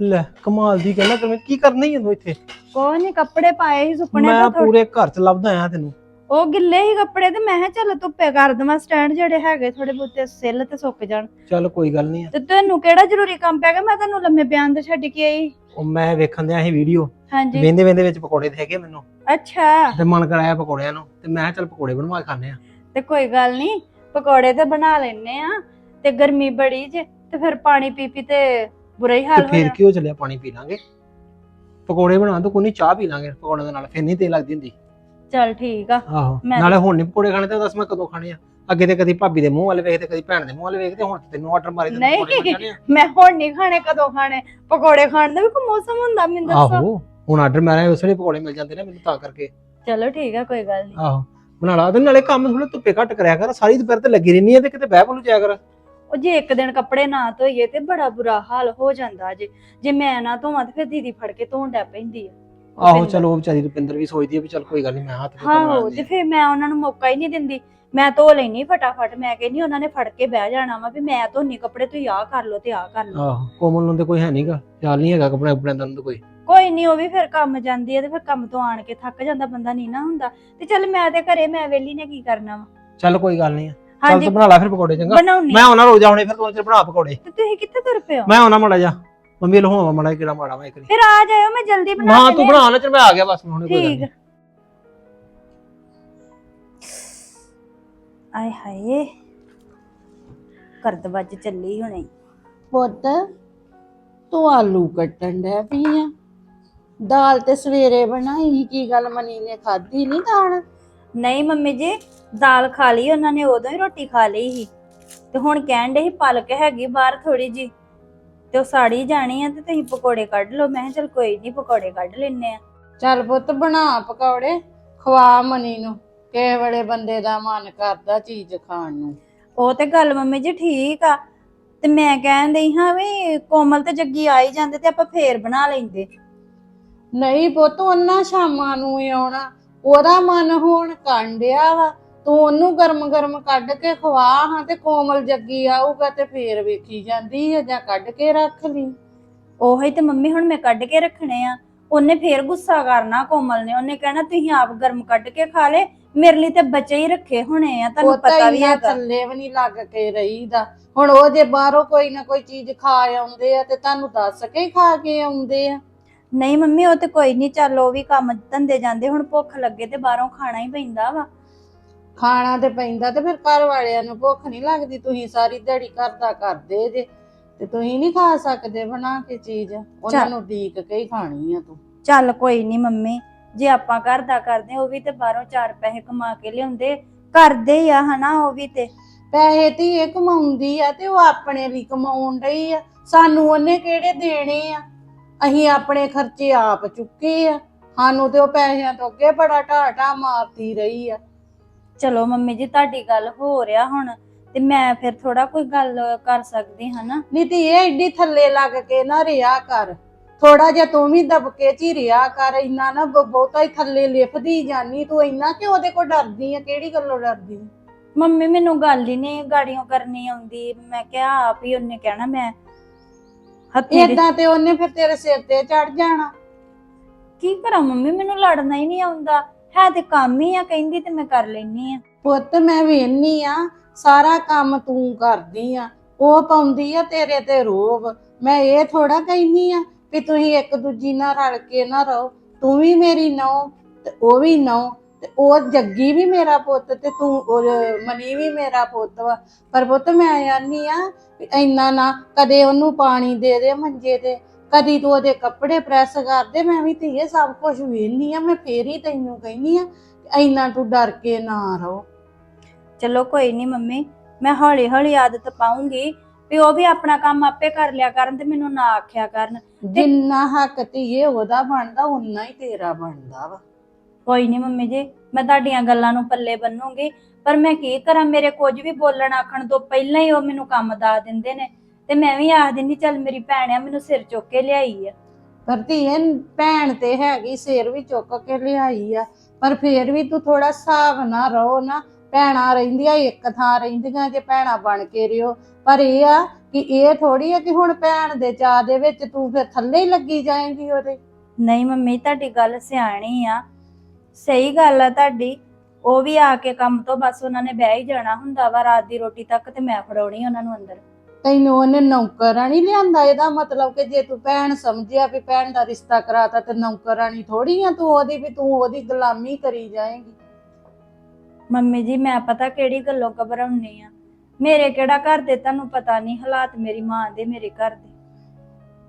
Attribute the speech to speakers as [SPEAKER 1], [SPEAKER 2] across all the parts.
[SPEAKER 1] ਲੈ ਕਮਾਲ ਦੀ ਕਹਿੰਦਾ ਤੈਨੂੰ ਕੀ ਕਰਨਾ ਹੀ ਤੂੰ ਇੱਥੇ?
[SPEAKER 2] ਕੋਈ ਨਹੀਂ ਕੱਪੜੇ ਪਾਏ ਸੀ ਸੁੱਕਣੇ
[SPEAKER 1] ਮੈਂ
[SPEAKER 2] ਤਾਂ ਥੋੜ੍ਹੇ-
[SPEAKER 1] ਪੂਰੇ ਘਰ ਚ ਲੱਭਦਾ ਆਇਆ ਤੈਨੂੰ।
[SPEAKER 2] ਉਹ ਗਿੱਲੇ ਹੀ ਕੱਪੜੇ ਤੇ ਮੈਂ ਕਿਹਾ ਚੱਲ ਧੁੱਪੇ ਕਰ ਦਵਾਂ ਸਟੈਂਡ ਜਿਹੜੇ ਹੈਗੇ ਥੋੜੇ ਬਹੁਤੇ ਸਿੱਲ ਤੇ ਸੁੱਕ ਜਾਣ।
[SPEAKER 1] ਚੱਲ ਕੋਈ ਗੱਲ ਨਹੀਂ
[SPEAKER 2] ਤੇ ਤੈਨੂੰ ਕਿਹੜਾ ਜ਼ਰੂਰੀ ਕੰਮ ਪੈ ਗਿਆ? ਮੈਂ ਤੈਨੂੰ ਲੰਮੇ ਬਿਆਨ ਤੇ ਛੱਡ ਕੇ ਆਈ।
[SPEAKER 1] ਉਹ ਮੈਂ ਵੇਖਣ ਦਿਆ ਸੀ ਵੀਡੀਓ।
[SPEAKER 2] ਹਾਂਜੀ।
[SPEAKER 1] ਵੇਂਦੇ ਵੇਂਦੇ ਵਿੱਚ ਪਕੌੜੇ ਤੇ ਹੈਗੇ ਮੈਨੂੰ।
[SPEAKER 2] ਅੱਛਾ।
[SPEAKER 1] ਤੇ ਮਨ ਕਰਾਇਆ ਪਕੌੜਿਆਂ ਨੂੰ। ਤੇ ਮੈਂ ਕਿਹਾ ਚੱਲ ਪਕੌੜੇ ਬਣਵਾ ਕੇ ਖਾਣੇ ਆ।
[SPEAKER 2] ਤੇ ਕੋਈ ਗੱਲ ਨਹੀਂ ਪਕੌੜੇ ਤੇ ਬਣਾ ਲੈਨੇ ਆ। ਤੇ ਗਰਮੀ ਬੜੀ ਜੇ ਤੇ ਫਿਰ ਪਾਣੀ ਪੀ ਪੀ ਤੇ ਬੁਰਾ ਹੀ
[SPEAKER 1] ਤੇ
[SPEAKER 2] ਹਾਲ ਹੋ
[SPEAKER 1] ਫਿਰ ਕਿਉਂ ਚੱਲਿਆ? ਪਾਣੀ ਪੀ ਲਾਂਗੇ। ਪਕੌੜੇ ਬਣਾ ਦੋ ਕੋਈ ਨਹੀਂ ਚਾਹ ਪੀ ਲਾਂਗੇ ਪਕੌੜਿਆਂ ਦੇ ਨਾਲ। ਫਿਰ ਨਹੀਂ ਤੇ ਲੱਗਦੀ ਹੁੰਦੀ।
[SPEAKER 2] ਚੱਲ ਠੀਕ ਆ।
[SPEAKER 1] ਆਹੋ।
[SPEAKER 2] ਮੈਂ-
[SPEAKER 1] ਨਾਲੇ ਹੁਣ ਨਹੀਂ ਪਕੌੜੇ ਖਾਣੇ ਤਾਂ ਦੱਸ ਮੈਂ ਕਦੋਂ ਖਾਣੇ ਆ? ਅੱਗੇ ਤੇ ਕਦੀ ਭਾਬੀ ਦੇ ਮੂੰਹ ਵੱਲ ਵੇਖਦੇ ਕਦੀ ਭੈਣ ਦੇ ਮੂੰਹ ਵੱਲ ਵੇਖਦੇ ਹੁਣ ਤੇ ਤੈਨੂੰ ਆਰਡਰ ਮਾਰੇ ਤੇ
[SPEAKER 2] ਨਹੀਂ।
[SPEAKER 1] ਪਕੌੜੇ ਆ।
[SPEAKER 2] ਮੈਂ ਹੁਣ ਨਹੀਂ ਖਾਣੇ ਕਦੋਂ ਖਾਣੇ? ਪਕੌੜੇ ਖਾਣ ਦਾ ਵੀ ਕੋਈ ਮੌਸਮ ਹੁੰਦਾ ਮੈਨੂੰ ਦੱਸੋ।
[SPEAKER 1] ਆਹੋ। ਹੁਣ ਆਰਡਰ ਮਾਰਿਆ ਉਸ ਵੇਲੇ ਪਕੌੜੇ ਮਿਲ ਜਾਂਦੇ ਨੇ ਮੈਨੂੰ ਤਾਂ ਕਰਕੇ।
[SPEAKER 2] ਚਲੋ ਠੀਕ ਆ ਕੋਈ ਗੱਲ ਨਹੀਂ
[SPEAKER 1] ਆਹੋ। ਬਣਾ ਲਾ ਤੇ ਨਾਲੇ ਕੰਮ ਥੋੜਾ ਧੁੱਪੇ ਘੱਟ ਕਰਿਆ ਕਰ। ਸਾਰੀ ਦੁਪਹਿਰ ਤੇ ਲੱਗੀ ਰਹਿਣੀ ਆ ਤੇ ਕਿਤੇ ਬਹਿ ਬੋਲੂ ਜਾਇਆ ਕਰ।
[SPEAKER 2] ਉਹ ਜੇ ਇੱਕ ਦਿਨ ਕੱਪੜੇ ਨਾ ਧੋਈਏ ਤੇ ਬੜਾ ਬੁਰਾ ਹਾਲ ਹੋ ਜਾਂਦਾ ਜੇ। ਜੇ ਮੈਂ ਨਾ ਧੋਵਾਂ ਤੇ ਫਿਰ ਦੀਦੀ ਫੜ ਕੇ ਧੋਣ ਡੈ ਪੈਂਦੀ ਆ।
[SPEAKER 1] ਆਹੋ
[SPEAKER 2] ਰੁਪਿੰਦਰ।
[SPEAKER 1] ਚਲੋ ਉਹ ਵਿਚਾਰੀ ਰੁਪਿੰਦਰ ਵੀ ਸੋਚਦੀ ਆ ਵੀ ਚੱਲ ਕੋਈ ਗੱਲ ਨਹੀਂ ਮੈਂ ਹੱਥ ਧੋ
[SPEAKER 2] ਆਹੋ ਤੇ ਫਿਰ ਮੈਂ ਉਹਨਾਂ ਨੂੰ ਮੌਕਾ ਹੀ ਨਹੀਂ ਦਿੰਦੀ। ਮੈਂ ਧੋ ਲੈਣੀ ਫਟਾਫਟ। ਮੈਂ ਕਹਿੰਦੀ ਉਹਨਾਂ ਨੇ ਫੜ ਕੇ ਬਹਿ ਜਾਣਾ ਵਾ ਵੀ ਮੈਂ ਧੋਨੀ ਕੱਪੜੇ ਤੁਸੀਂ ਆਹ ਕਰ ਲਓ ਤੇ ਆਹ ਕਰ ਲਓ।
[SPEAKER 1] ਆਹੋ ਕੋਮਲ ਨੂੰ ਤੇ ਕੋਈ ਹੈ ਨਹੀਂਗਾ ਖਿਆਲ ਨਹੀਂ ਹੈਗਾ ਕੱਪੜੇ ਆਪਣੇ ਦਾ ਤਾਂ ਕੋਈ।
[SPEAKER 2] ਕੋਈ ਨਹੀਂ ਉਹ ਵੀ ਫਿਰ ਕੰਮ ਜਾਂਦੀ ਹੈ ਤੇ ਫਿਰ ਕੰਮ ਤੋਂ ਆਣ ਕੇ ਥੱਕ ਜਾਂਦਾ ਬੰਦਾ ਨਹੀਂ ਨਾ ਹੁੰਦਾ। ਤੇ ਚੱਲ ਮੈਂ ਤੇ ਘਰੇ ਮੈਂ ਵੇਲੀ ਨੇ ਕੀ ਕਰਨਾ ਵਾ?
[SPEAKER 1] ਚੱਲ ਕੋਈ ਗੱਲ ਨਹੀਂ ਚੱਲ
[SPEAKER 2] ਹਾਂਜੀ।
[SPEAKER 1] ਤੂੰ ਬਣਾ ਲੈ ਫਿਰ ਪਕੌੜੇ ਚੰਗਾ।
[SPEAKER 2] ਬਣਾਉਣੀ
[SPEAKER 1] ਮੈਂ ਉਹਨਾਂ ਰੋਜ਼ ਆਉਣੇ ਫਿਰ ਤੂੰ ਚਿਰ ਬਣਾ ਪਕੌੜੇ।
[SPEAKER 2] ਤੇ ਤੁਸੀਂ ਕਿੱਥੇ ਤੁਰ ਪਏ ਹੋ?
[SPEAKER 1] ਮੈਂ ਆਉਣਾ ਮਾੜਾ ਜਾ ਮੰਮੀ ਲੋ ਹੋਵਾ ਮਾੜਾ ਕਿਹੜਾ ਮਾੜਾ ਮੈਂ ਇੱਕ ਵਾਰੀ।
[SPEAKER 2] ਫਿਰ ਆ ਜਾਇਓ ਮੈਂ ਜਲਦੀ ਬਣਾ
[SPEAKER 1] ਹਾਂ
[SPEAKER 2] ਕੇ
[SPEAKER 1] ਤੂੰ
[SPEAKER 2] ਲਿਆ-
[SPEAKER 1] ਬਣਾ ਲੈ ਚਲ ਮੈਂ ਆ ਗਿਆ ਬਸ ਹੁਣ ਕੋਈ ਗੱਲ
[SPEAKER 2] ਠੀਕ।
[SPEAKER 1] ਨਹੀਂ।
[SPEAKER 2] ਆਏ ਹਾਏ ਕਰਦ ਵੱਜ ਚੱਲੀ ਹੁਣੇ।
[SPEAKER 3] ਪੁੱਤ ਤੂੰ ਆਲੂ ਕੱਟਣ ਡੈ ਪਈ ਆ। ਦਾਲ ਤੇ ਸਵੇਰੇ ਬਣਾਈ ਸੀ, ਕੀ ਗੱਲ ਮਨੀ ਨੇ ਖਾਧੀ ਨਹੀਂ ਦਾਲ?
[SPEAKER 2] ਨਹੀਂ ਮੰਮੀ ਜੀ ਦਾਲ ਖਾ ਲਈ ਉਹਨਾਂ ਨੇ ਉਦੋਂ ਹੀ ਰੋਟੀ ਖਾ ਲਈ ਸੀ। ਤੇ ਹੁਣ ਕਹਿਣ ਦੇ ਸੀ ਪਲਕ ਹੈਗੀ ਬਾਹਰ ਥੋੜੀ ਜੀ ਤੇ ਉਹ ਸਾੜੀ ਜਾਣੀ ਆ ਤੇ ਤੁਸੀਂ ਪਕੌੜੇ ਕੱਢ ਲਓ। ਮੈਂ ਕਿਹਾ ਚਲ ਕੋਈ ਨਹੀਂ ਪਕੌੜੇ ਕੱਢ ਲੈਨੇ ਆ।
[SPEAKER 3] ਚੱਲ ਪੁੱਤ ਬਣਾ ਪਕੌੜੇ ਖਵਾ ਮਨੀ ਨੂੰ। ਕਿਸੇ ਵੇਲੇ ਬੰਦੇ ਦਾ ਮਨ ਕਰਦਾ ਚੀਜ਼ ਖਾਣ ਨੂੰ।
[SPEAKER 2] ਉਹ ਤੇ ਗੱਲ ਮੰਮੀ ਜੀ ਠੀਕ ਆ। ਤੇ ਮੈਂ ਕਹਿਣ ਡਈ ਹਾਂ ਵੀ ਕੋਮਲ ਤੇ ਜੱਗੀ ਆ ਹੀ ਜਾਂਦੇ ਤੇ ਆਪਾਂ ਫੇਰ ਬਣਾ ਲੈਂਦੇ।
[SPEAKER 3] ਨਹੀਂ ਪੁੱਤ ਉਹਨਾਂ ਸ਼ਾਮਾਂ ਨੂੰ ਹੀ ਆਉਣਾ। ਉਹਦਾ ਮਨ ਹੋਣ ਕਾਂਡਿਆ ਵਾ ਤੂੰ ਉਹਨੂੰ ਗਰਮ ਗਰਮ ਕੱਢ ਕੇ ਖਵਾ ਹਾਂ ਤੇ ਕੋਮਲ ਜੱਗੀ ਆਊਗਾ ਤੇ ਫੇਰ ਵੇਖੀ ਜਾਂਦੀ ਹੈ ਜਾਂ ਕੱਢ ਕੇ ਰੱਖ ਲਈ।
[SPEAKER 2] ਉਹੀ ਤੇ ਮੰਮੀ ਹੁਣ ਮੈਂ ਕੱਢ ਕੇ ਰੱਖਣੇ ਆ। ਉਹਨੇ ਫੇਰ ਗੁੱਸਾ ਕਰਨਾ ਕੋਮਲ ਨੇ। ਉਹਨੇ ਕਹਿਣਾ ਤੁਸੀਂ ਆਪ ਗਰਮ ਕੱਢ ਕੇ ਖਾ ਲੇ। ਮੇਰੇ ਲਈ ਤੇ ਬੱਚੇ ਹੀ ਰੱਖੇ ਹੋਣੇ ਆ ਤੁਹਾਨੂੰ
[SPEAKER 3] ਪਤਾ ਹੀ
[SPEAKER 2] ਵੀ ਹੈਗਾ।
[SPEAKER 3] ਥੱਲੇ ਵੀ ਨਹੀਂ ਲੱਗ ਕੇ ਰਹੀਦਾ। ਹੁਣ ਉਹ ਜੇ ਬਾਹਰੋਂ ਕੋਈ ਨਾ ਕੋਈ ਚੀਜ਼ ਖਾ ਆਉਂਦੇ ਆ ਤੇ ਤੁਹਾਨੂੰ ਦੱਸ ਕੇ ਹੀ ਖਾ ਕੇ ਆਉਂਦੇ ਆ।
[SPEAKER 2] ਨਹੀਂ ਮੰਮੀ ਉਹ ਤੇ ਕੋਈ ਨਹੀਂ ਚੱਲ ਉਹ ਵੀ ਕੰਮ ਧੰਦੇ ਜਾਂਦੇ ਹੁਣ ਭੁੱਖ ਲੱਗੇ ਤੇ ਬਾਹਰੋਂ ਖਾਣਾ ਹੀ ਪੈਂਦਾ ਵਾ।
[SPEAKER 3] ਖਾਣਾ ਤੇ ਪੈਂਦਾ ਤੇ ਫਿਰ ਘਰ ਵਾਲਿਆਂ ਨੂੰ ਭੁੱਖ ਨਹੀਂ ਲੱਗਦੀ ਤੁਸੀਂ ਸਾਰੀ ਦਿਹਾੜੀ ਘਰ ਦਾ ਕਰਦੇ ਜੇ ਤੇ ਤੁਸੀਂ ਨਹੀਂ ਖਾ ਸਕਦੇ ਬਣਾ ਕੇ ਚੀਜ਼ ਉਹਨਾਂ। ਨੂੰ ਢੀਕ ਕੇ ਹੀ ਖਾਣੀ ਆ ਤੂੰ।
[SPEAKER 2] ਚੱਲ ਕੋਈ ਨਹੀਂ ਮੰਮੀ ਜੇ ਆਪਾਂ ਘਰ ਦਾ ਕਰਦੇ ਉਹ ਵੀ ਤੇ ਬਾਹਰੋਂ ਚਾਰ ਪੈਸੇ ਕਮਾ ਕੇ ਲਿਆਉਂਦੇ ਕਰਦੇ ਆ ਹਨਾ ਉਹ ਵੀ ਤੇ।
[SPEAKER 3] ਪੈਸੇ ਤੇ ਇਹ ਕਮਾਉਂਦੀ ਆ ਤੇ ਉਹ ਆਪਣੇ ਲਈ ਕਮਾਉਣ ਰਹੀ ਆ ਸਾਨੂੰ ਉਹਨੇ ਕਿਹੜੇ ਦੇਣੇ ਆ? ਅਸੀਂ ਆਪਣੇ ਖਰਚੇ ਆਪ ਚੁੱਕੇ ਆ। ਸਾਨੂੰ ਤੇ ਉਹ ਪੈਸਿਆਂ ਤੋਂ ਅੱਗੇ ਬੜਾ ਢਾਟਾ ਮਾਰਦੀ ਰਹੀ ਆ।
[SPEAKER 2] ਚਲੋ ਮੰਮੀ ਜੀ ਤੁਹਾਡੀ ਗੱਲ ਹੋ ਰਿਹਾ ਹੁਣ ਤੇ ਮੈਂ ਫਿਰ ਥੋੜਾ ਕੋਈ ਗੱਲ ਕਰ ਸਕਦੀ ਹਨਾ
[SPEAKER 3] ਨਹੀਂ ਤੇ ਇਹ ਐਡੀ ਥੱਲੇ ਲੱਗ ਕੇ ਨਾ ਰਿਆ ਕਰ। ਥੋੜਾ ਜਿਹਾ ਤੂੰ ਵੀ ਦਬਕੇ ਚ ਹੀ ਰਿਆ ਕਰ। ਇੰਨਾ ਨਾ ਬ- ਬਹੁਤਾ ਹੀ ਥੱਲੇ ਲਿਫਦੀ ਜਾਨੀ ਤੂੰ ਇੰਨਾ ਕਿ ਉਹਦੇ ਕੋਲ ਡਰਦੀ ਆ? ਕਿਹੜੀ ਗੱਲੋਂ ਡਰਦੀ ਆ?
[SPEAKER 2] ਮੰਮੀ ਮੈਨੂੰ ਗੱਲ ਹੀ ਨਹੀਂ ਗਾੜੀਆਂ ਕਰਨੀ ਆਉਂਦੀ। ਮੈਂ ਕਿਹਾ ਆਪ ਹੀ ਉਹਨੇ ਕਹਿਣਾ ਮੈਂ ਹੱਥੀ ਦੇ-
[SPEAKER 3] ਏਦਾਂ ਤੇ ਉਹਨੇ ਫਿਰ ਤੇਰੇ ਸਿਰ ਤੇ ਚੜ ਜਾਣਾ।
[SPEAKER 2] ਕੀ ਕਰਾਂ ਮੰਮੀ ਮੈਨੂੰ ਲੜਨਾ ਹੀ ਨਹੀਂ ਆਉਂਦਾ। ਹੈ ਤੇ ਕੰਮ ਹੀ ਆ ਕਹਿੰਦੀ ਤੇ ਮੈਂ ਕਰ ਲੈਨੀ ਆ।
[SPEAKER 3] ਪੁੱਤ ਮੈਂ ਵੇਹਨੀ ਆ ਸਾਰਾ ਕੰਮ ਤੂੰ ਕਰਦੀ ਆ। ਉਹ ਪਾਉਂਦੀ ਆ ਤੇਰੇ ਤੇ ਰੋਬ। ਮੈਂ ਇਹ ਥੋੜਾ ਕਹਿੰਦੀ ਆ ਵੀ ਤੁਸੀਂ ਇੱਕ ਦੂਜੀ ਨਾਲ ਰਲ ਕੇ ਨਾ ਰਹੋ। ਤੂੰ ਵੀ ਮੇਰੀ ਨੌ ਤੇ ਉਹ ਵੀ ਨੌ ਤੇ ਉਹ ਜੱਗੀ ਵੀ ਮੇਰਾ ਪੁੱਤ ਤੇ ਤੂੰ ਉਹ ਮਨੀ ਵੀ ਮੇਰਾ ਪੁੱਤ ਵਾ। ਪਰ ਪੁੱਤ ਮੈਂ ਆਨੀ ਆ ਵੀ ਇੰਨਾ ਨਾ ਕਦੇ ਉਹਨੂੰ ਪਾਣੀ ਦੇ ਦੇ ਮੰਜੇ ਤੇ। ਕਦੀ ਤੂੰ ਉਹਦੇ ਕੱਪੜੇ ਪ੍ਰੈਸ ਕਰ ਦੇ ਮੈਂ ਵੀ ਤੇ ਇਹ ਸਭ ਕੁਝ ਵੇਖਨੀ ਆ ਮੈਂ ਫੇਰ ਹੀ ਤੈਨੂੰ ਕਹਿੰਦੀ ਆ ਇੰਨਾ ਤੂੰ ਡਰ ਕੇ ਨਾ ਰਹੋ।
[SPEAKER 2] ਚਲੋ ਕੋਈ ਨਹੀਂ ਮੰਮੀ ਮੈਂ ਹੌਲੀ ਹੌਲੀ ਆਦਤ ਪਾਉਂਗੀ ਵੀ ਉਹ ਵੀ ਆਪਣਾ ਕੰਮ ਆਪੇ ਕਰ ਲਿਆ ਕਰਨ ਤੇ ਮੈਨੂੰ ਨਾ ਆਖਿਆ ਕਰਨ।
[SPEAKER 3] ਜਿੰਨਾ ਹੱਕ ਧੀਏ ਉਹਦਾ ਬਣਦਾ ਉਨਾ ਹੀ ਤੇਰਾ ਬਣਦਾ ਵਾ।
[SPEAKER 2] ਕੋਈ ਨਹੀਂ ਮੰਮੀ ਜੀ ਮੈਂ ਤੁਹਾਡੀਆਂ ਗੱਲਾਂ ਨੂੰ ਪੱਲੇ ਬੰਨੂੰਗੀ ਪਰ ਮੈਂ ਕੀ ਕਰਾਂ ਮੇਰੇ ਕੁਝ ਵੀ ਬੋਲਣ ਆਖਣ ਤੋਂ ਪਹਿਲਾਂ ਹੀ ਉਹ ਮੈਨੂੰ ਕੰਮ ਦਾ ਦਿੰਦੇ ਨੇ ਤੇ ਮੈਂ ਵੀ ਆਖ ਦਿੰਦੀ ਚੱਲ ਮੇਰੀ ਭੈਣ ਆ ਮੈਨੂੰ ਸਿਰ ਚੁੱਕ ਕੇ ਲਿਆਈ ਆ।
[SPEAKER 3] ਪਰ ਧੀਏ ਭੈਣ ਤੇ ਹੈਗੀ ਸਿਰ ਵੀ ਚੁੱਕ ਕੇ ਲਿਆਈ ਆ ਪਰ ਫੇਰ ਵੀ ਤੂੰ ਥੋੜਾ ਹਿਸਾਬ ਨਾ ਰਹੋ ਨਾ ਭੈਣਾਂ ਰਹਿੰਦੀਆਂ ਇੱਕ ਥਾਂ ਰਹਿੰਦੀਆਂ ਜੇ ਭੈਣਾਂ ਬਣ ਕੇ ਰਿਓ ਪਰ ਇਹ ਆ ਕਿ ਇਹ ਥੋੜੀ ਆ ਕਿ ਹੁਣ ਭੈਣ ਦੇ ਚਾਹ ਦੇ ਵਿੱਚ ਤੂੰ ਫਿਰ ਥੱਲੇ ਹੀ ਲੱਗੀ ਜਾਏਂਗੀ ਉਹਦੇ।
[SPEAKER 2] ਨਹੀਂ ਮੰਮੀ ਤੁਹਾਡੀ ਗੱਲ ਸਿਆਣੀ ਆ ਸਹੀ ਗੱਲ ਆ ਤੁਹਾਡੀ। ਉਹ ਵੀ ਆ ਕੇ ਕੰਮ ਤੋਂ ਬਸ ਉਹਨਾਂ ਨੇ ਬਹਿ ਹੀ ਜਾਣਾ ਹੁੰਦਾ ਵਾ ਰਾਤ ਦੀ ਰੋਟੀ ਤੱਕ ਤੇ ਮੈਂ ਫੜਾਉਣੀ ਉਹਨਾਂ ਨੂੰ ਅੰਦਰ।
[SPEAKER 3] ਤੈਨੂੰ ਉਹਨੇ ਨੌਕਰਾਣੀ ਲਿਆਂਦਾ ਇਹਦਾ ਮਤਲਬ ਕਿ ਜੇ ਤੂੰ ਭੈਣ ਸਮਝਿਆ ਵੀ ਭੈਣ ਦਾ ਰਿਸ਼ਤਾ ਕਰਾਤਾ ਤੇ ਨੌਕਰਾਣੀ ਥੋੜੀ ਆ ਤੂੰ ਉਹਦੀ ਵੀ ਤੂੰ ਉਹਦੀ ਗੁਲਾਮੀ ਕਰੀ ਜਾਏਂਗੀ।
[SPEAKER 2] ਮੰਮੀ ਜੀ ਮੈਂ ਪਤਾ ਕਿਹੜੀ ਗੱਲੋਂ ਘਬਰਾਉਣੀ ਆ। ਮੇਰੇ ਕਿਹੜਾ ਘਰ ਦੇ ਤੁਹਾਨੂੰ ਪਤਾ ਨਹੀਂ ਹਾਲਾਤ ਮੇਰੀ ਮਾਂ ਦੇ ਮੇਰੇ ਘਰ ਦੇ।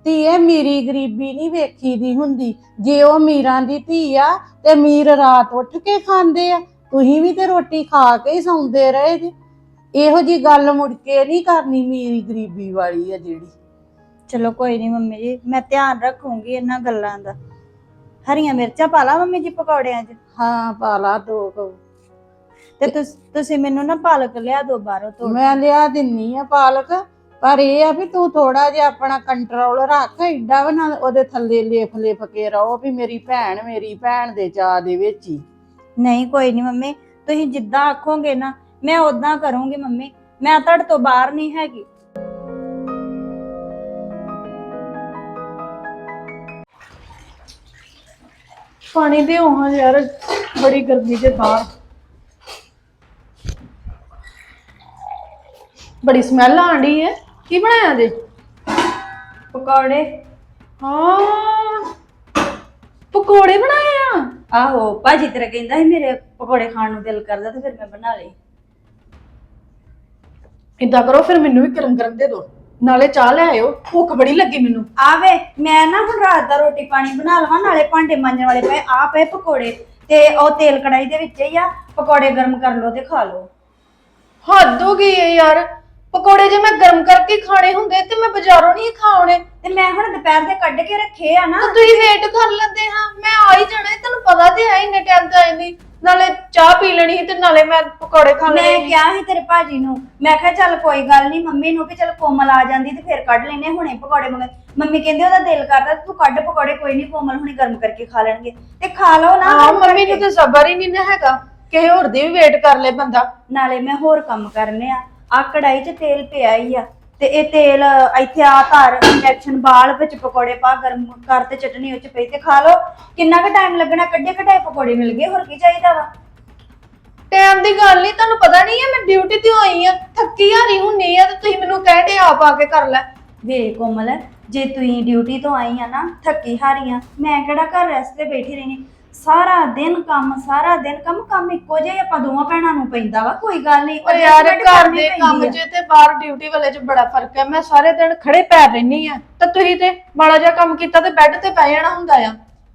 [SPEAKER 3] ਧੀਏ ਮੀਰੀ ਗਰੀਬੀ ਨਹੀਂ ਵੇਖੀ ਦੀ ਹੁੰਦੀ। ਜੇ ਉਹ ਮੀਰਾਂ ਦੀ ਧੀ ਆ ਤੇ ਮੀਰ ਰਾਤ ਉੱਠ ਕੇ ਖਾਂਦੇ ਆ। ਤੁਸੀਂ ਵੀ ਤੇ ਰੋਟੀ ਖਾ ਕੇ ਹੀ ਸੌਂਦੇ ਰਹੇ ਜੀ। ਇਹੋ ਜੀ ਗੱਲ ਮੁੜ ਕੇ ਨਹੀਂ ਕਰਨੀ ਮੀਰੀ ਗਰੀਬੀ ਵਾਲੀ ਆ ਜਿਹੜੀ।
[SPEAKER 2] ਚਲੋ ਕੋਈ ਨਹੀਂ ਮੰਮੀ ਜੀ ਮੈਂ ਧਿਆਨ ਰੱਖੂੰਗੀ ਇਹਨਾਂ ਗੱਲਾਂ ਦਾ। ਹਰੀਆਂ ਮਿਰਚਾਂ ਪਾ ਲਾ ਮੰਮੀ ਜੀ ਪਕੌੜਿਆਂ 'ਚ?
[SPEAKER 3] ਹਾਂ ਪਾਲਾ ਦੋ ਕੁ।
[SPEAKER 2] ਤੇ ਤੁਸ- ਤੁਸੀਂ ਮੈਨੂੰ ਨਾ ਪਾਲਕ ਲਿਆ ਦੋ ਬਾਹਰੋਂ ਤੋਂ
[SPEAKER 3] ਮੈਂ ਲਿਆ ਦਿੰਨੀ ਆ ਪਾਲਕ। ਪਰ ਇਹ ਆ ਵੀ ਤੂੰ ਥੋੜਾ ਜਿਹਾ ਆਪਣਾ ਕੰਟਰੋਲ ਰੱਖ ਏਡਾ ਵੀ ਨਾ ਉਹਦੇ ਥੱਲੇ ਲੇਫ ਲੇਫ ਕੇ ਰਹੋ ਵੀ ਮੇਰੀ ਭੈਣ ਮੇਰੀ ਭੈਣ ਦੇ ਚਾਹ ਦੇ ਵਿੱਚ ਹੀ।
[SPEAKER 2] ਨਹੀਂ ਕੋਈ ਨਹੀਂ ਮੰਮੀ ਤੁਸੀਂ ਜਿੱਦਾਂ ਆਖੋਗੇ ਨਾ ਮੈਂ ਉਦਾਂ ਕਰੂੰਗੀ ਮੰਮੀ ਮੈਂ ਤੁਹਾਡੇ ਤੋਂ ਬਾਹਰ ਨਹੀਂ ਹੈਗੀ।
[SPEAKER 4] ਪਾਣੀ ਦੇ ਹਾਂ ਯਾਰ ਬੜੀ ਗਰਮੀ ਦੇ ਬਾਹਰ। ਬੜੀ ਸਮੈਲ ਆਂਡੀ ਹੈ ਕੀ ਬਣਾਇਆ ਜੇ
[SPEAKER 2] ਪਕੌੜੇ।
[SPEAKER 4] ਹਾਂ। ਪਕੌੜੇ ਬਣਾਏ ਆ?
[SPEAKER 2] ਆਹੋ ਭਾਜੀ ਤੇਰਾ ਕਹਿੰਦਾ ਸੀ ਮੇਰੇ ਪਕੌੜੇ ਖਾਣ ਨੂੰ ਦਿਲ ਕਰਦਾ ਤੇ ਫਿਰ ਮੈਂ ਬਣਾ ਲਈ
[SPEAKER 4] ਇਦਾਂ ਕਰੋ ਫਿਰ ਮੈਨੂੰ ਵੀ ਗਰਮ ਗਰਮ ਦੇ ਦਿਓ। ਨਾਲੇ ਚਾਹ ਲੈ ਆਇਓ ਭੁੱਖ ਬੜੀ ਲੱਗੀ ਮੈਨੂੰ।
[SPEAKER 2] ਆਵੇ ਮੈਂ ਨਾ ਹੁਣ ਰਾਤ ਦਾ ਰੋਟੀ ਪਾਣੀ ਬਣਾ ਲਵਾਂ ਨਾਲੇ ਭਾਂਡੇ ਮਾਂਜਣ ਵਾਲੇ ਪਏ ਆ ਪਏ ਪਕੌੜੇ। ਤੇ ਉਹ ਤੇਲ ਕੜਾਈ ਦੇ ਵਿੱਚ ਹੀ ਆ ਪਕੌੜੇ ਗਰਮ ਕਰ ਲਓ ਤੇ ਖਾ ਲਓ।
[SPEAKER 4] ਹੱਦ ਹੋ ਗਈ ਹੈ ਯਾਰ। ਪਕੌੜੇ ਜੇ ਮੈਂ ਗਰਮ ਕਰਕੇ ਖਾਣੇ ਹੁੰਦੇ ਤੇ ਮੈਂ ਬਾਜ਼ਾਰੋਂ ਨਹੀਂ ਖਾਣੇ
[SPEAKER 2] ਤੇ ਮੈਂ ਹੁਣ ਦੁਪਹਿਰ ਦੇ ਕੱਢ ਕੇ ਰੱਖੇ ਆ ਨਾ।
[SPEAKER 4] ਤਾਂ ਤੁਸੀਂ ਵੇਟ ਕਰ ਲੈਂਦੇ ਹਾਂ। ਮੈਂ ਆ ਹੀ ਜਾਣਾ ਸੀ, ਤੈਨੂੰ ਪਤਾ ਤੇ ਹੈ ਇੰਨੇ ਟਾਈਮ ਤੇ ਆਈ ਨਹੀਂ। ਨਾਲੇ ਚਾਹ ਪੀ ਲੈਣੀ ਸੀ ਤੇ ਨਾਲੇ ਮੈਂ ਪਕੌੜੇ ਖਾ
[SPEAKER 2] ਮੈਂ
[SPEAKER 4] ਲੈਣੇ ਸੀ।
[SPEAKER 2] ਕਿਹਾ ਸੀ ਤੇਰੇ ਭਾਜੀ ਨੂੰ ਮੈਂ ਕਿਹਾ ਚੱਲ ਕੋਈ ਗੱਲ ਨਹੀਂ ਮੰਮੀ ਨੂੰ ਵੀ ਚੱਲ ਕੋਮਲ ਆ ਜਾਂਦੀ ਤੇ ਫਿਰ ਕੱਢ ਲੈਨੇ ਹੁਣੇ ਪਕੌੜੇ ਮੰਗ ਮੰਮੀ ਕਹਿੰਦੇ ਉਹਦਾ ਦਿਲ ਕਰਦਾ ਤੂੰ ਕੱਢ ਪਕੌੜੇ ਕੋਈ ਨਹੀਂ ਕੋਮਲ ਹੁਣੇ ਗਰਮ ਕਰਕੇ ਖਾ ਲੈਣਗੇ। ਤੇ ਖਾ ਲਓ ਨਾ
[SPEAKER 4] ਹਾਂ
[SPEAKER 2] ਗਰਮ
[SPEAKER 4] ਮੰਮੀ
[SPEAKER 2] ਕਰਕੇ।
[SPEAKER 4] ਨੂੰ ਤੇ ਸਬਰ ਹੀ ਨਹੀਂ ਨਾ ਹੈਗਾ। ਕਿਸੇ ਹੋਰ ਦੀ ਵੀ ਵੇਟ ਕਰ ਲੈ ਬੰਦਾ।
[SPEAKER 2] ਨਾਲੇ ਮੈਂ ਹੋਰ ਕੰਮ ਕਰਨੇ ਆ। ਆ ਕੜਾਈ 'ਚ ਤੇਲ ਪਿਆ ਹੀ ਆ ਤੇ ਇਹ ਤੇਲ ਇੱਥੇ ਆ ਧਰ ਇੰਜੈਕਸ਼ਨ ਬਾਲ ਵਿੱਚ ਪਕੌੜੇ ਪਾ ਗਰਮ ਕਰ ਤੇ ਚਟਨੀ ਉੱਚ ਪਈ ਤੇ ਖਾ ਲਓ। ਕਿੰਨਾ ਕੁ ਟਾਈਮ ਲੱਗਣਾ? ਕੱਢੇ ਕਢਾਏ ਪਕੌੜੇ ਮਿਲ ਗਏ? ਹੋਰ ਕੀ ਚਾਹੀਦਾ ਵਾ?
[SPEAKER 4] ਟਾਈਮ ਦੀ ਗੱਲ ਨਹੀਂ ਤੁਹਾਨੂੰ ਪਤਾ ਨਹੀਂ ਹੈ ਮੈਂ ਡਿਊਟੀ ਤੇ ਆਈ ਆ ਥੱਕੀ ਹਾਰੀ ਹੁੰਨੀ ਆ ਤੇ ਤੁਸੀਂ ਮੈਨੂੰ ਕਹਿੰਦੇ ਆਪ ਆ ਕੇ ਕਰ ਲੈ।
[SPEAKER 2] ਵੇ ਕੋਮਲ ਜੇ ਤੂੰ ਡਿਊਟੀ ਤੋਂ ਆਈ ਆ ਨਾ ਥੱਕੀ ਹਾਰੀ ਆ ਮੈਂ ਕਿਹੜਾ ਘਰ ਰੈਸਟ ਤੇ ਬੈਠੀ ਰਹਿਣੀ? ਸਾਰਾ ਦਿਨ ਕੰਮ ਸਾਰਾ ਦਿਨ ਕੰਮ ਕੰਮ ਇੱਕੋ ਜਿਹਾ ਹੀ ਆਪਾਂ ਦੋਵਾਂ ਭੈਣਾਂ ਨੂੰ ਪੈਂਦਾ ਵਾ ਕੋਈ ਗੱਲ ਨਹੀਂ
[SPEAKER 4] ਓ ਯਾਰ ਘਰ ਦੇ ਕੰਮ 'ਚ ਤੇ ਬਾਹਰ ਡਿਊਟੀ ਵਾਲੇ 'ਚ ਬੜਾ ਫ਼ਰਕ ਹੈ ਮੈਂ ਸਾਰੇ ਦਿਨ ਖੜੇ ਪੈਰ ਰਹਿਨੀ ਆ। ਤਾਂ ਤੁਸੀਂ ਤੇ ਮਾੜਾ ਜਿਹਾ ਕੰਮ ਕੀਤਾ ਤੇ ਬੈੱਡ ਤੇ ਪੈ ਜਾਣਾ ਹੁੰਦਾ ਆ।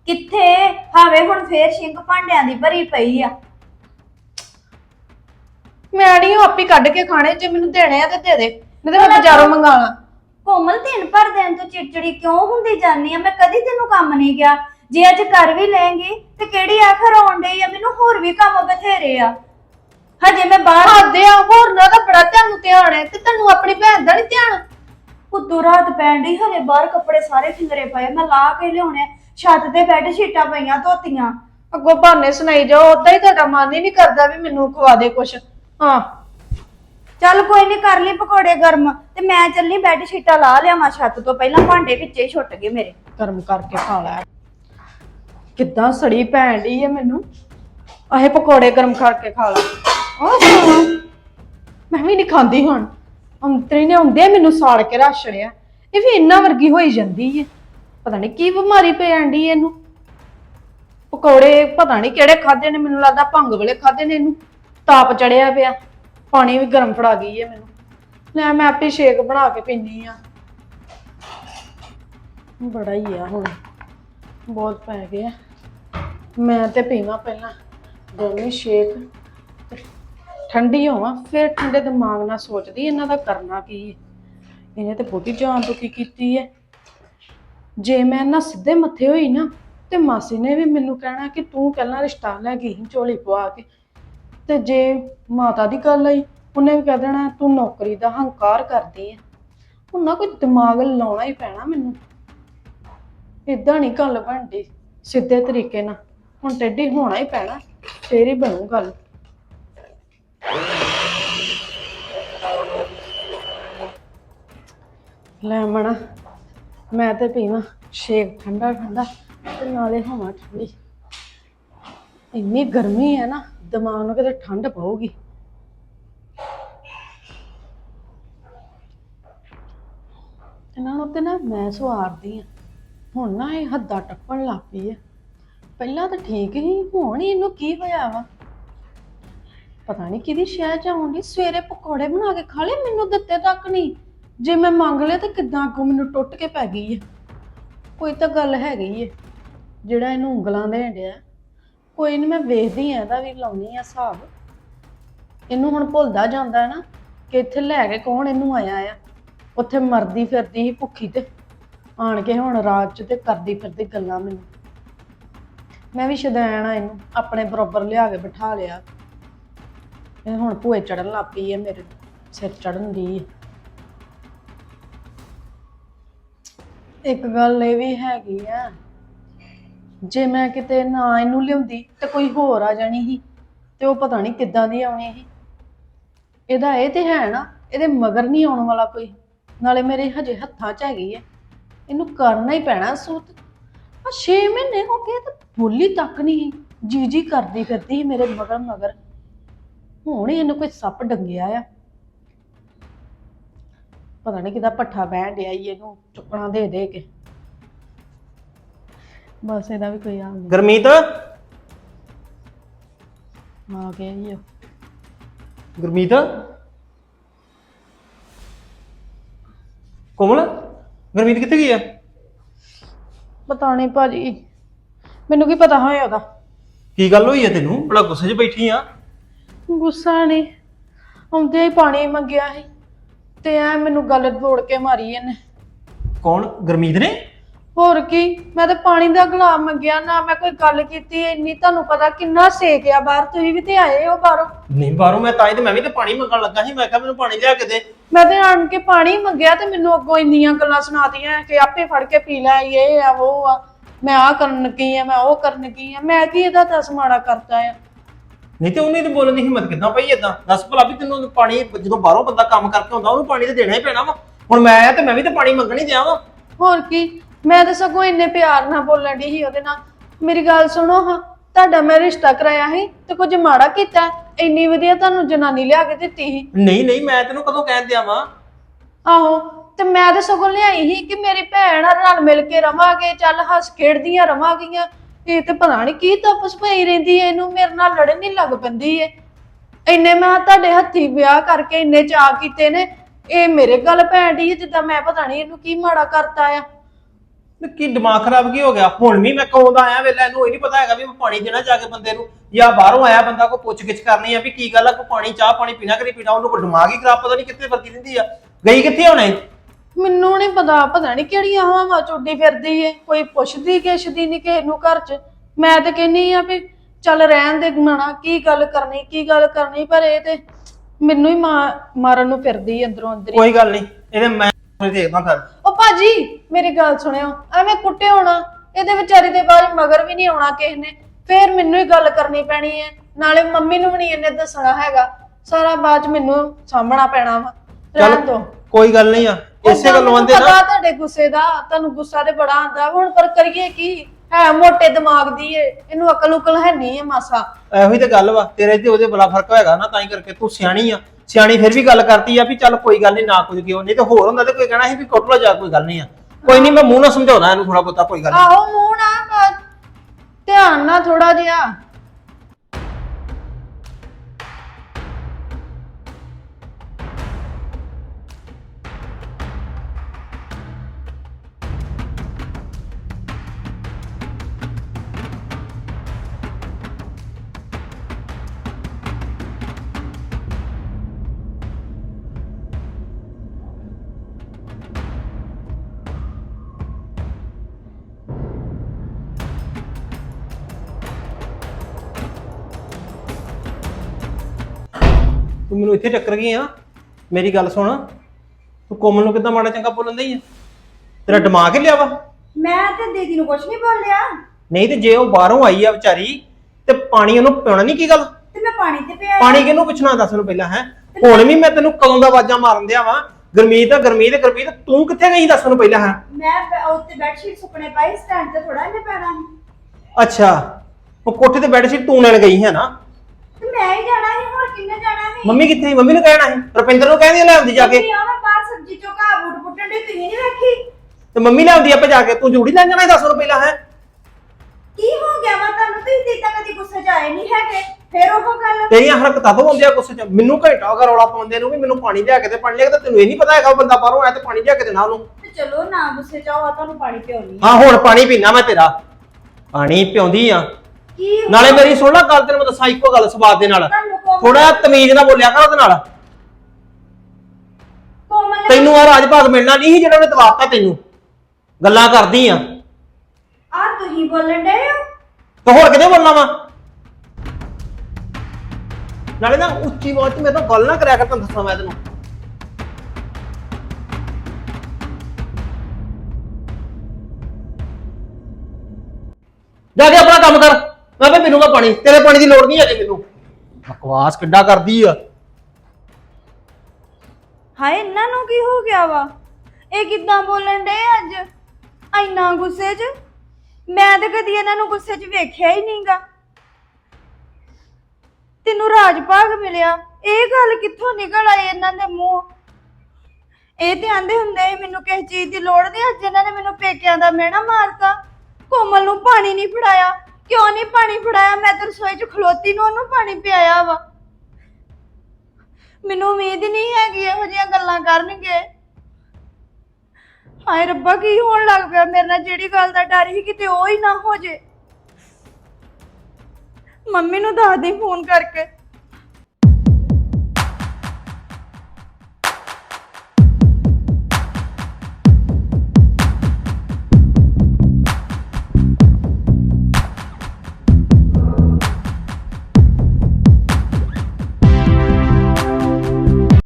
[SPEAKER 2] ਕਿੱਥੇ? ਹਾਵੇ ਹੁਣ ਫੇਰ ਸ਼ਿੰਕ ਭਾਂਡਿਆਂ ਦੀ ਭਰੀ ਪਈ ਆ।
[SPEAKER 4] ਮੈਂ ਨਹੀਂ ਆਪੀ ਕੱਢ ਕੇ ਖਾਣੇ ਜੇ ਮੈਨੂੰ ਦੇਣੇ ਆ ਤੇ ਦੇ ਦੇ। ਨਹੀਂ ਤੇ ਮੈਂ ਬਾਜ਼ਾਰੋਂ ਮੰਗਾ ਲਾਂ
[SPEAKER 2] ਕੋਮਲ ਦਿਨ ਭਰ ਦਿਨ ਤੋਂ ਚਿੜਚਿੜੀ ਕਿਉਂ ਹੁੰਦੀ ਜਾਂਦੀ ਆ? ਮੈਂ ਕਦੀ ਤੈਨੂੰ ਕੰਮ ਨਹੀਂ ਗਿਆ। ਜੇ ਅੱਜ ਕਰ ਵੀ ਲੈਂਗੀ ਤੇ ਕਿਹੜੀ ਆਖਰ ਆਉਣ ਡਈ ਆ? ਮੈਨੂੰ ਹੋਰ ਵੀ ਕੰਮ ਬਥੇਰੇ ਆ। ਹਜੇ ਮੈਂ ਬਾਹਰ
[SPEAKER 4] ਆਦੇ ਆ ਹੋਰ ਨਾ ਤਾਂ ਬੜਾ ਤੁਹਾਨੂੰ ਧਿਆਨ ਹੈ ਤੇ ਤੁਹਾਨੂੰ ਆਪਣੀ ਭੈਣ ਦਾ ਨਹੀਂ ਧਿਆਨ?
[SPEAKER 2] ਉਤੋਂ ਰਾਤ ਪੈਣ ਡਈ ਹਜੇ ਬਾਹਰ ਕੱਪੜੇ ਸਾਰੇ ਖਿੰਗਰੇ ਪਏ ਮੈਂ ਲਾ ਕੇ ਲਿਆਉਣੇ ਛੱਤ ਤੇ ਬੈੱਡ ਸ਼ੀਟਾਂ ਪਈਆਂ ਧੋਤੀਆਂ।
[SPEAKER 4] ਅੱਗੋਂ ਬਹਾਨੇ ਸੁਣਾਈ ਜਾਓ ਉਦਾਂ ਹੀ ਤੁਹਾਡਾ ਮਨ ਹੀ ਨਹੀਂ ਕਰਦਾ ਵੀ ਮੈਨੂੰ ਖਵਾ ਦੇ ਕੁਛ। ਹਾਂ।
[SPEAKER 2] ਚੱਲ ਕੋਈ ਨਹੀਂ ਕਰ ਲਈ ਪਕੌੜੇ ਗਰਮ ਤੇ ਮੈਂ ਚੱਲੀ ਬੈੱਡ ਸ਼ੀਟਾਂ ਲਾ ਲਿਆਵਾਂ ਛੱਤ ਤੋਂ ਪਹਿਲਾਂ ਭਾਂਡੇ ਵਿੱਚੇ ਹੀ ਛੁੱਟ ਗਏ ਮੇਰੇ।
[SPEAKER 4] ਗਰਮ ਕਰਕੇ ਖਾ ਲੈ। ਕਿੱਦਾਂ ਸੜੀ ਭੈਣ ਦੀ ਹੈ ਮੈਨੂੰ? ਆਹੇ ਪਕੌੜੇ ਗਰਮ ਕਰਕੇ ਖਾ ਲਾ। ਆਹ ਖਾਣਾ। ਮੈਂ ਵੀ ਨਹੀਂ ਖਾਂਦੀ ਹੁਣ। ਅੰਤਰੀ ਨੇ ਹੁੰਦੇ ਮੈਨੂੰ ਸਾੜ ਕੇ ਰੱਖ ਛੜਿਆ। ਇਹ ਵੀ ਇੰਨਾ ਵਰਗੀ ਹੋਈ ਜਾਂਦੀ ਹੈ ਪਤਾ ਨਹੀਂ ਕੀ ਬਿਮਾਰੀ ਪੈਣ ਡਈ ਇਹਨੂੰ। ਪਕੌੜੇ ਪਤਾ ਨਹੀਂ ਕਿਹੜੇ ਖਾਦੇ ਨੇ, ਮੈਨੂੰ ਲੱਗਦਾ ਭੰਗ ਵਾਲੇ ਖਾਦੇ ਨੇ ਇਹਨੂੰ। ਤਾਪ ਚੜਿਆ ਪਿਆ। ਪਾਣੀ ਵੀ ਗਰਮ ਫੜਾ ਗਈ ਹੈ ਮੈਨੂੰ। ਲੈ ਮੈਂ ਆਪੇ ਸ਼ੇਕ ਬਣਾ ਕੇ ਪੀਨੀ ਆ। ਬੜਾ ਹੀ ਆ ਹੁਣ। ਬਹੁਤ ਪੈ ਗਿਆ। ਮੈਂ ਤੇ ਪੀਵਾਂ ਪਹਿਲਾਂ, ਦੋਵੇਂ ਸ਼ੇਕ। ਠੰਡੀ ਹੋਵਾਂ, ਫਿਰ ਠੰਡੇ ਦਿਮਾਗ ਨਾਲ ਸੋਚਦੀ, ਇਹਨਾਂ ਦਾ ਕਰਨਾ ਕੀ ਹੈ ਇਹਨੇ ਤੇ ਬਹੁਤੀ ਜਾਨ ਦੁਖੀ ਕੀਤੀ ਹੈ ਜੇ ਮੈਂ ਨਾ ਸਿੱਧੇ ਮੱਥੇ ਹੋਈ ਨਾ, ਤੇ ਮਾਸੀ ਨੇ ਵੀ ਮੈਨੂੰ ਕਹਿਣਾ ਕਿ ਤੂੰ ਪਹਿਲਾਂ ਰਿਸ਼ਤਾ ਲੈ ਗਈ ਸੀ, ਝੋਲੀ ਪਵਾ ਕੇ। ਤੇ ਜੇ ਮਾਤਾ ਦੀ ਗੱਲ ਆਈ, ਉਹਨੇ ਵੀ ਕਹਿ ਦੇਣਾ, ਤੂੰ ਨੌਕਰੀ ਦਾ ਹੰਕਾਰ ਕਰਦੀ ਹੈ ਹੁਣ ਨਾ ਕੋਈ ਦਿਮਾਗ ਲਾਉਣਾ ਹੀ ਪੈਣਾ ਮੈਨੂੰ। ਇਦਾਂ ਨਹੀਂ ਗੱਲ ਬਣਦੀ, ਸਿੱਧੇ ਤਰੀਕੇ ਨਾਲ। ਹੁਣ ਟੱਡੀ ਹੋਣਾ ਹੀ ਪੈਣਾ, ਫੇਰ ਹੀ ਬਣੂ ਗੱਲ। ਲੈ ਮਣਾ, ਮੈਂ ਤੇ ਪੀਵਾਂ, ਸ਼ੇਕ ਠੰਡਾ ਠੰਡਾ, ਤੇ ਨਾਲੇ ਹਵਾ ਠੰਡੀ। ਇੰਨੀ ਗਰਮੀ ਹੈ ਨਾ, ਦਿਮਾਗ ਨੂੰ ਕਿਤੇ ਠੰਡ ਪਾਉਗੀ ਇਹਨਾਂ ਨੂੰ ਤੇ ਨਾ ਮੈਂ ਸਵਾਰਦੀ ਆ ਹੁਣ ਨਾ ਇਹ ਹੱਦਾਂ ਟੱਪਣ ਲੱਗ ਪਈ ਆ ਪਹਿਲਾਂ ਤਾਂ ਠੀਕ ਸੀ ਹੁਣ ਇਹਨੂੰ ਕੀ ਹੋਇਆ ਵਾ? ਪਤਾ ਨਹੀਂ ਕਿਹਦੀ ਸ਼ਹਿ ਚ ਆਉਂਦੀ, ਸਵੇਰੇ ਪਕੌੜੇ ਬਣਾ ਕੇ ਖਾ ਲਏ, ਮੈਨੂੰ ਦਿੱਤੇ ਤੱਕ ਨਹੀਂ ਜੇ ਮੈਂ ਮੰਗ ਲਿਆ ਤਾਂ ਕਿੱਦਾਂ ਕੋ ਮੈਨੂੰ ਟੁੱਟ ਕੇ ਪੈ ਗਈ ਹੈ ਕੋਈ ਤਾਂ ਗੱਲ ਹੈਗੀ ਹੈ ਜਿਹੜਾ ਇਹਨੂੰ ਉਂਗਲਾਂ ਦੇਣ ਡਿਆ। ਕੋਈ ਨਹੀਂ ਮੈਂ ਵੇਖਦੀ ਆ, ਇਹਦਾ ਵੀ ਲਾਉਣੀ ਆ ਹਿਸਾਬ। ਇਹਨੂੰ ਹੁਣ ਭੁੱਲਦਾ ਜਾਂਦਾ ਹੈ ਨਾ ਕਿ ਇੱਥੇ ਲੈ ਕੇ ਕੌਣ ਇਹਨੂੰ ਆਇਆ ਆ। ਉੱਥੇ ਮਰਦੀ ਫਿਰਦੀ ਸੀ ਭੁੱਖੀ ਤੇ। ਆਣ ਕੇ ਹੁਣ ਰਾਤ ਚ ਤੇ ਕਰਦੀ ਫਿਰਦੀ ਗੱਲਾਂ ਮੈਨੂੰ। ਮੈਂ ਵੀ ਸ਼ਦੈਣ ਆ ਇਹਨੂੰ, ਆਪਣੇ ਬਰੋਬਰ ਲਿਆ ਕੇ ਬਿਠਾ ਲਿਆ। ਇਹ ਹੁਣ ਭੂਏ ਚੜਨ ਲੱਗ ਪਈ ਹੈ ਮੇਰੇ, ਸਿਰ ਚੜਨ ਦੀ ਇੱਕ ਗੱਲ ਇਹ ਵੀ ਹੈਗੀ ਆ, ਜੇ ਮੈਂ ਕਿਤੇ ਨਾ ਇਹਨੂੰ ਲਿਆਉਂਦੀ ਤੇ ਕੋਈ ਹੋਰ ਆ ਜਾਣੀ ਸੀ, ਤੇ ਉਹ ਪਤਾ ਨਹੀਂ ਕਿੱਦਾਂ ਦੀ ਆਉਣੀ ਸੀ। ਇਹਦਾ ਇਹ ਤੇ ਹੈ ਨਾ, ਇਹਦੇ ਮਗਰ ਨਹੀਂ ਆਉਣ ਵਾਲਾ ਕੋਈ, ਨਾਲੇ ਮੇਰੇ ਹਜੇ ਹੱਥਾਂ 'ਚ ਹੈਗੀ ਹੈ। ਇਹਨੂੰ ਕਰਨਾ ਹੀ ਪੈਣਾ ਸੂਤ। ਆ 6 ਮਹੀਨੇ ਹੋ ਗਏ ਤੇ ਬੋਲੀ ਤੱਕ ਨਹੀਂ ਜੀ ਜੀ ਕਰਦੀ ਫਿਰਦੀ ਸੀ ਮੇਰੇ ਮਗਰ ਮਗਰ। ਹੁਣ ਇਹਨੂੰ ਕੋਈ ਸੱਪ ਡੰਗਿਆ ਆ। ਪਤਾ ਨਹੀਂ ਕਿਦਾ ਪੱਠਾ ਬਹਿਣ ਡਿਆ ਈ ਇਹਨੂੰ ਚੁੱਕਣਾ ਦੇ ਦੇ ਕੇ। ਬਸ ਇਹਦਾ ਵੀ ਕੋਈ ਹਾਲ ਨਹੀਂ
[SPEAKER 1] ਗਰਮੀਤ?
[SPEAKER 4] ਆ ਗਿਆ ਈ ਉਹ।
[SPEAKER 1] ਗੁਰਮੀਤ? ਕੋਮਲ? ਗੁਰਮੀਤ ਕਿੱਥੇ ਗਈ ਆ?
[SPEAKER 4] ਪਤਾ ਨਹੀਂ ਭਾਜੀ। ਮੈਨੂੰ ਕੀ ਪਤਾ ਹੋਇਆ ਉਹਦਾ?
[SPEAKER 1] ਕੀ ਗੱਲ ਹੋਈ ਆ ਤੈਨੂੰ? ਬੜਾ ਗੁੱਸੇ 'ਚ ਬੈਠੀ ਆ।
[SPEAKER 4] ਗੁੱਸਾ ਨਹੀਂ ਆਉਂਦੇ ਹੀ ਪਾਣੀ ਮੰਗਿਆ ਸੀ। ਤੇ ਐ ਮੈਨੂੰ ਗੱਲ ਤੋੜ ਕੇ ਮਾਰੀ ਇਹਨੇ।
[SPEAKER 1] ਕੌਣ? ਗੁਰਮੀਤ ਨੇ?
[SPEAKER 4] ਹੋਰ ਕੀ? ਮੈਂ ਤਾਂ ਪਾਣੀ ਦਾ ਗਲਾਸ ਮੰਗਿਆ ਨਾ ਮੈਂ ਕੋਈ ਗੱਲ ਕੀਤੀ ਇੰਨੀ ਤੁਹਾਨੂੰ ਪਤਾ ਕਿੰਨਾ ਸੇਕ ਆ ਬਾਹਰ। ਤੁਸੀਂ ਵੀ ਤੇ ਆਏ ਹੋ ਬਾਹਰੋਂ।
[SPEAKER 1] ਨਹੀਂ ਬਾਹਰੋਂ ਮੈਂ ਤਾਂ ਹੀ ਤੇ ਮੈਂ ਵੀ ਤੇ ਪਾਣੀ ਮੰਗਣ ਲੱਗਾ ਸੀ ਮੈਂ ਕਿਹਾ ਮੈਨੂੰ ਪਾਣੀ ਲਿਆ ਕੇ ਦੇ।
[SPEAKER 4] ਮੈਂ ਤੇ ਆਣ ਕੇ ਪਾਣੀ ਮੰਗਿਆ ਤੇ ਮੈਨੂੰ ਅੱਗੋਂ ਇੰਨੀਆਂ ਗੱਲਾਂ ਸੁਣਾਤੀਆਂ ਕਿ ਆਪੇ ਫੜ ਕੇ ਪੀ ਲੈ ਇਹ ਆ ਉਹ ਆ। ਮੈਂ ਆ ਕਰਨ ਕੀ ਆ ਮੈਂ ਉਹ ਕਰਨ ਕੀ ਆ ਮੈਂ ਕੀ ਇਹਦਾ ਦਸ ਮਾੜਾ ਕਰਤਾ ਆ?
[SPEAKER 1] ਨਹੀਂ ਤੇ ਉਹਨੇ ਤੇ ਬੋਲਣ ਦੀ ਹਿੰਮਤ ਕਿੱਦਾਂ ਪਈ ਏਦਾਂ? ਦੱਸ ਭਲਾ ਵੀ ਤੈਨੂੰ ਪਾਣੀ ਜਦੋਂ ਬਾਹਰੋਂ ਬੰਦਾ ਕੰਮ ਕਰਕੇ ਆਉਂਦਾ ਉਹਨੂੰ ਪਾਣੀ ਤੇ ਦੇਣਾ ਹੀ ਪੈਣਾ ਵਾ। ਹੁਣ ਮੈਂ ਆਇਆ ਤੇ ਮੈਂ ਵੀ ਤੇ ਪਾਣੀ ਮੰਗਣ ਹੀ ਦਿਆਂ ਵਾ।
[SPEAKER 4] ਹੋਰ ਕੀ? ਮੈਂ ਤਾਂ ਸਗੋਂ ਇੰਨੇ ਪਿਆਰ ਨਾਲ ਬੋਲਣ ਦੀ ਸੀ ਉਹਦੇ ਨਾਲ। ਮੇਰੀ ਗੱਲ ਸੁਣੋ ਹਾਂ ਤੁਹਾਡਾ ਮੈਂ ਰਿਸ਼ਤਾ ਕਰਾਇਆ ਸੀ ਤੇ ਕੁਝ ਮਾੜਾ ਕੀਤਾ ਇੰਨੀ ਵਧੀਆ ਤੁਹਾਨੂੰ ਜਨਾਨੀ ਲਿਆ ਕੇ ਦਿੱਤੀ ਸੀ।
[SPEAKER 1] ਨਹੀਂ ਨਹੀਂ ਮੈਂ ਤੈਨੂੰ ਕਦੋਂ ਕਹਿਣ ਦਿਆਂ ਵਾ?
[SPEAKER 4] ਆਹੋ ਤੇ ਮੈਂ ਤਾਂ ਸਗੋਂ ਲਿਆਈ ਸੀ ਕਿ ਮੇਰੀ ਭੈਣ ਆ ਨਾਲ ਮਿਲ ਕੇ ਰਵਾਂਗੇ ਚੱਲ ਹੱਸ ਖੇਡਦੀਆਂ ਰਵਾਂਗੀਆਂ। ਇਹ ਤੇ ਪਤਾ ਨਹੀਂ ਕੀ ਤਪਸ ਪਈ ਰਹਿੰਦੀ ਐ ਇਹਨੂੰ ਮੇਰੇ ਨਾਲ ਲੜਨ ਨਹੀਂ ਲੱਗ ਪੈਂਦੀ ਏ ਇੰਨੇ ਮੈਂ ਤੁਹਾਡੇ ਹੱਥੀ ਵਿਆਹ ਕਰਕੇ ਇੰਨੇ ਚਾਅ ਕੀਤੇ ਨੇ। ਇਹ ਮੇਰੇ ਗੱਲ ਪੈਣ ਦੀ ਜਿੱਦਾਂ ਮੈਂ ਪਤਾ ਨਹੀਂ ਇਹਨੂੰ ਕੀ ਮਾੜਾ ਕਰਤਾ ਆ।
[SPEAKER 1] ਤੇ ਕੀ ਦਿਮਾਗ ਖਰਾਬ ਕੀ ਹੋ ਗਿਆ? ਹੁਣ ਵੀ ਮੈਂ ਕਦੋਂ ਦਾ ਆਇਆ ਵੇਲਾ ਇਹਨੂੰ ਇਹ ਨਹੀਂ ਪਤਾ ਹੈਗਾ ਵੀ ਮੈਂ ਪਾਣੀ ਦੇਣਾ ਜਾ ਕੇ ਬੰਦੇ ਨੂੰ ਜਾਂ ਬਾਹਰੋਂ ਆਇਆ ਬੰਦਾ ਕੋ ਪੁੱਛ ਗਿੱਛ ਕਰਨੀ ਆ ਵੀ ਕੀ ਗੱਲ ਆ ਕੋ ਪਾਣੀ ਚਾਹ ਪਾਣੀ ਪੀਣਾ ਕਰੀ ਪੀਣਾ ਉਹਨੂੰ ਕੋ ਦਿਮਾਗ ਹੀ ਖਰਾਬ ਪਤਾ ਨਹੀਂ ਕਿੱਥੇ ਵਰਤੀ ਰਹਿੰਦੀ ਆ। ਗਈ ਕਿੱਥੇ ਹੋਣੇ?
[SPEAKER 4] ਮੈਨੂੰ ਨਹੀਂ ਪਤਾ ਪਤਾ ਨਹੀਂ ਕਿਹੜੀਆਂ ਹਵਾਵਾਂ ਚ ਉੱਡੀ ਫਿਰਦੀ ਏ ਕੋਈ ਪੁੱਛਦੀ ਕਿਛਦੀ ਨਹੀਂ ਕਿਸੇ ਨੂੰ ਘਰ ਚ। ਮੈਂ ਤਾਂ ਕਹਿੰਨੀ ਆ ਵੀ ਚੱਲ ਰਹਿਣ ਦੇ ਮਣਾ ਕੀ ਗੱਲ ਕਰਨੀ ਕੀ ਗੱਲ ਕਰਨੀ ਪਰ ਇਹ ਤੇ ਮੈਨੂੰ ਹੀ ਮਾਰਨ ਨੂੰ ਫਿਰਦੀ ਅੰਦਰੋਂ ਅੰਦਰ ਹੀ।
[SPEAKER 1] ਕੋਈ ਗੱਲ ਨਹੀਂ ਇਹਦੇ ਮੈਂ ਦੇਖਦਾ ਫਿਰ।
[SPEAKER 4] ਉਹ ਭਾਜੀ ਮੇਰੀ ਗੱਲ ਸੁਣਿਓ ਐਵੇਂ ਕੁੱਟੇ ਹੋਣਾ ਇਹਦੇ ਵਿਚਾਰੀ ਦੇ ਬਾਰੇ ਮਗਰ ਵੀ ਨਹੀਂ ਆਉਣਾ ਕਿਸੇ ਨੇ। ਫੇਰ ਮੈਨੂੰ ਹੀ ਗੱਲ ਕਰਨੀ ਪੈਣੀ ਏ ਨਾਲੇ ਮੰਮੀ ਨੂੰ ਵੀ ਨਹੀਂ ਇਹਨੇ ਦੱਸਣਾ ਹੈਗਾ। ਸਾਰਾ ਬਾਅਦ ਚ ਮੈਨੂੰ ਸਾਹਮਣਾ ਪੈਣਾ ਵਾ। ਰਹਿਣ ਦੋ
[SPEAKER 1] ਕੋਈ ਗੱਲ ਨਹੀਂ ਆ। ਇਸੇ ਗੱਲੋਂ ਆਂਦੇ
[SPEAKER 4] ਪਤਾ
[SPEAKER 1] ਨਾ।
[SPEAKER 4] ਤੁਹਾਡੇ ਗੁੱਸੇ ਦਾ ਤੁਹਾਨੂੰ ਗੁੱਸਾ ਤੇ ਬੜਾ ਆਂਦਾ ਹੁਣ ਪਰ ਕਰੀਏ ਕੀ? ਹੈ ਮੋਟੇ ਦਿਮਾਗ ਦੀ ਏ ਇਹਨੂੰ ਅਕਲ ਉਕਲ ਹੈ ਨਹੀਂ ਏ ਮਾਸਾ।
[SPEAKER 1] ਇਹੋ ਹੀ ਤੇ ਗੱਲ ਵਾ ਤੇਰੇ ਤੇ ਉਹਦੇ ਬੜਾ ਫ਼ਰਕ ਹੋਏਗਾ ਨਾ ਤਾਂ ਹੀ ਕਰਕੇ ਤੂੰ ਸਿਆਣੀ ਆ। ਸਿਆਣੀ ਫਿਰ ਵੀ ਗੱਲ ਕਰਤੀ ਆ ਵੀ ਚੱਲ ਕੋਈ ਗੱਲ ਨਹੀਂ ਨਾ ਕੁਝ ਕਿਉਂ ਨਹੀਂ ਤੇ ਹੋਰ ਹੁੰਦਾ ਤੇ ਕੋਈ ਕਹਿਣਾ ਸੀ ਵੀ ਕੁੱਟ ਲੋ ਜਾ ਕੋਈ ਗੱਲ ਨਹੀਂ ਆ। ਕੋਈ ਨਹੀਂ ਮੈਂ ਮੂੰਹ ਨਾਲ ਸਮਝਾਉਣਾ ਇਹਨੂੰ ਥੋੜਾ ਬਹੁਤਾ ਕੋਈ ਗੱਲ ਨਹੀਂ।
[SPEAKER 4] ਆਹੋ ਮੂੰਹ ਨਾ ਬ- ਧਿਆਨ ਨਾਲ ਥੋੜਾ ਜਿਹਾ।
[SPEAKER 1] ਮੈਨੂੰ ਇੱਥੇ ਟੱਕਰ ਗਈ ਆ ਮੇਰੀ ਗੱਲ ਸੁਣ। ਤੂੰ ਕੋਮਲ ਨੂੰ ਕਿੱਦਾਂ ਮਾੜਾ ਚੰਗਾ ਬੋਲਣ ਦਈ ਆ? ਤੇਰਾ ਦਿਮਾਗ ਹੀ ਲਿਆ ਵਾ।
[SPEAKER 2] ਮੈਂ ਤੇ ਦੀਦੀ ਨੂੰ ਕੁਝ ਨਹੀਂ ਬੋਲਿਆ।
[SPEAKER 1] ਨਹੀਂ ਤੇ ਜੇ ਉਹ ਬਾਹਰੋਂ ਆਈ ਆ ਵਿਚਾਰੀ ਤੇ ਪਾਣੀ ਉਹਨੂੰ ਪਿਉਣਾ ਨਹੀਂ ਕੀ ਗੱਲ?
[SPEAKER 2] ਤੇ ਮੈਂ ਪਾਣੀ ਤੇ ਪਿਆ
[SPEAKER 1] ਪਾਣੀ ਕਿਹਨੂੰ ਪੁੱਛਣਾ ਦੱਸ ਮੈਨੂੰ ਪਹਿਲਾਂ ਹੈ? ਹੁਣ ਵੀ ਮੈਂ ਤੈਨੂੰ ਕਦੋਂ ਦਾ ਆਵਾਜ਼ਾਂ ਮਾਰਨ ਦਿਆ ਵਾਂ? ਗਰਮੀਤ ਗਰਮੀਤ ਗਰਮੀਤ ਤੂੰ ਕਿੱਥੇ ਗਈ ਦੱਸ ਮੈਨੂੰ ਪਹਿਲਾਂ ਹਾਂ?
[SPEAKER 2] ਮੈਂ ਬ- ਉੱਤੇ ਬੈੱਡ ਸ਼ੀਟ ਸੁੱਕਣੇ ਪਾਈ ਸਟੈਂਡ ਤੇ ਥੋੜਾ ਇਹਨੇ ਪੈਣਾ। ਸੀ
[SPEAKER 1] ਅੱਛਾ। ਉਹ ਕੋਠੇ ਤੇ ਬੈੱਡ ਸ਼ੀਟ ਤੂੰ ਲੈਣ ਗਈ ਹੈ ਨਾ?
[SPEAKER 2] ਤੇ ਮੈਂ ਹੀ ਜਾਣਾ ਸੀ ਹੋਰ ਕਿੰਨੇ ਜਾਣਾ ਸੀ?
[SPEAKER 1] ਮੰਮੀ ਕਿੱਥੇ ਸੀ? ਮੰਮੀ ਨੂੰ ਕਹਿਣਾ ਸੀ। ਰੁਪਿੰਦਰ ਨੂੰ ਕਹਿੰਦੀ ਲੈ ਆਉਂਦੀ ਜਾ ਕੇ।
[SPEAKER 2] ਆ ਮੈਂ ਬਾਹਰ ਸਬਜ਼ੀ ਚੋਂ ਘਾਹ ਬੂਟ ਪੁੱਟਣ ਦੀ ਤੁਸੀਂ ਨਹੀਂ ਵੇਖੀ?
[SPEAKER 1] ਤੇ ਮੰਮੀ ਲੈ ਆਉਂਦੀ ਆਪੇ ਜਾ ਕੇ। ਤੂੰ ਜੂੜੀ ਲੈਣ ਜਾਣਾ ਸੀ ਦੱਸ ਮੈਨੂੰ ਪਹਿਲਾਂ ਹੈ?
[SPEAKER 2] ਕੀ ਹੋ ਗਿਆ ਵਾ ਤੁਹਾਨੂੰ? ਤੁਸੀਂ ਤੇ ਤਾਂ ਕਦੀ ਗੁੱਸੇ ਚ ਆਏ ਨਹੀਂ ਹੈਗੇ। ਫੇਰ ਉਹ ਗੱਲ?
[SPEAKER 1] ਤੇਰੀਆਂ ਹਰਕਤਾਂ ਤੋਂ ਹੁੰਦੀਆਂ ਗੁੱਸੇ ਚ। ਮੈਨੂੰ ਘੰਟਾ ਹੋ ਗਿਆ ਰੌਲਾ ਪਾਉਂਦੇ ਨੂੰ ਵੀ ਮੈਨੂੰ ਪਾਣੀ ਲਿਆ ਕੇ ਤੇ ਪਾਣੀ ਲਿਆ ਕੇ ਤੇ ਤੈਨੂੰ ਇਹ ਨਹੀਂ ਪਤਾ ਹੈਗਾ ਉਹ ਬੰਦਾ ਬਾਹਰੋਂ ਆਇਆ ਤੇ ਪਾਣੀ ਲਿਆ ਕੇ ਦੇਣਾ ਉਹਨੂੰ।
[SPEAKER 2] ਤੇ ਚਲੋ ਨਾ ਗੁੱਸੇ ਚ ਆਓ ਆ ਤੁਹਾਨੂੰ ਪਾਣੀ ਪਿਉਣੀ
[SPEAKER 1] ਹਾਂ ਹੁਣ ਪਾਣੀ ਪੀਣਾ ਮੈਂ ਤੇਰਾ। ਪਾਣੀ ਪਿਉਂਦੀ ਆ।
[SPEAKER 2] ਕੀ ਹੋ-
[SPEAKER 1] ਨਾਲੇ ਮੇਰੀ ਸੁਣ ਲੈ ਗੱਲ ਤੈਨੂੰ ਮੈਂ ਦੱਸਾਂ ਇੱਕੋ ਗੱਲ ਸਵਾਦ ਦੇ ਨਾਲ।
[SPEAKER 2] ਤੁਹਾਨੂੰ ਕੋਮਲ
[SPEAKER 1] ਥੋੜਾ ਤਮੀਜ਼ ਨਾਲ ਬੋਲਿਆ ਕਰ ਉਹਦੇ ਨਾਲ।
[SPEAKER 2] ਕੋਮਲ
[SPEAKER 1] ਤੈਨੂੰ ਆ ਰਾਜ ਭਾਗ ਮਿਲਣਾ ਨਹੀਂ ਸੀ ਜਿਹੜਾ ਉਹਨੇ ਦਵਾਤਾ ਤੈਨੂੰ। ਗੱਲਾਂ ਕਰਦੀ ਆ।
[SPEAKER 2] ਆ ਤੁਸੀਂ ਬੋਲਣ ਡਏ ਹੋ?
[SPEAKER 1] ਤੇ ਹੋਰ ਕਿਤੇ ਬੋਲਣਾ ਵਾ? ਨਾਲੇ ਨਾ ਉੱਚੀ ਆਵਾਜ਼ 'ਚ ਮੇਰੇ ਨਾਲ ਗੱਲ ਨਾ ਕਰਿਆ ਕਰ ਤੈਨੂੰ ਦੱਸਾਂ ਮੈਂ ਤੈਨੂੰ। ਜਾ ਕੇ ਆਪਣਾ ਕੰਮ ਕਰ। ਮੈਂ ਵੀ ਪੀਣੂਗਾ ਪਾਣੀ ਤੇਰੇ ਪਾਣੀ ਦੀ ਲੋੜ ਨਹੀਂ ਹੈਗੀ ਮੈਨੂੰ। ਬਕਵਾਸ ਕਿੱਡਾ ਕਰਦੀ ਆ?
[SPEAKER 2] ਹਾਏ ਇਹਨਾਂ ਨੂੰ ਕੀ ਹੋ ਗਿਆ ਵਾ? ਇਹ ਕਿੱਦਾਂ ਬੋਲਣ ਡੇ ਅੱਜ? ਇੰਨਾ ਗੁੱਸੇ 'ਚ? ਮੈਂ ਤਾਂ ਕਦੀ ਇਹਨਾਂ ਨੂੰ ਗੁੱਸੇ 'ਚ ਵੇਖਿਆ ਹੀ ਨਹੀਂਗਾ ਤੈਨੂੰ ਰਾਜ ਭਾਗ ਮਿਲਿਆ। ਇਹ ਗੱਲ ਕਿੱਥੋਂ ਨਿਕਲ ਆਈ ਇਹਨਾਂ ਦੇ ਮੂੰਹ? ਇਹ ਤੇ ਆਂਦੇ ਹੁੰਦੇ ਸੀ ਮੈਨੂੰ ਕਿਸੇ ਚੀਜ਼ ਦੀ ਲੋੜ ਨਹੀਂ। ਅੱਜ ਇਹਨਾਂ ਨੇ ਮੈਨੂੰ ਪੇਕਿਆਂ ਦਾ ਮਿਹਣਾ ਮਾਰਤਾ। ਕੋਮਲ ਨੂੰ ਪਾਣੀ ਨਹੀਂ ਫੜਾਇਆ। ਕਿਉਂ ਨਹੀਂ ਪਾਣੀ ਫੜਾਇਆ? ਮੈਂ ਤਾਂ ਰਸੋਈ 'ਚ ਖਲੋਤੀ ਨੂੰ ਉਹਨੂੰ ਪਾਣੀ ਪਿਆਇਆ ਵਾ। ਮੈਨੂੰ ਉਮੀਦ ਹੀ ਨਹੀਂ ਹੈਗੀ ਇਹੋ ਜਿਹੀਆਂ ਗੱਲਾਂ ਕਰਨਗੇ। ਹਾਏ ਰੱਬਾ, ਕੀ ਹੋਣ ਲੱਗ ਪਿਆ? ਮੇਰੇ ਨਾਲ ਜਿਹੜੀ ਗੱਲ ਦਾ ਡਰ ਸੀ ਕਿਤੇ ਉਹ ਹੀ ਨਾ ਹੋ ਜੇ। ਮੰਮੀ ਨੂੰ ਦੱਸ ਦੇ ਫੋਨ ਕਰਕੇ।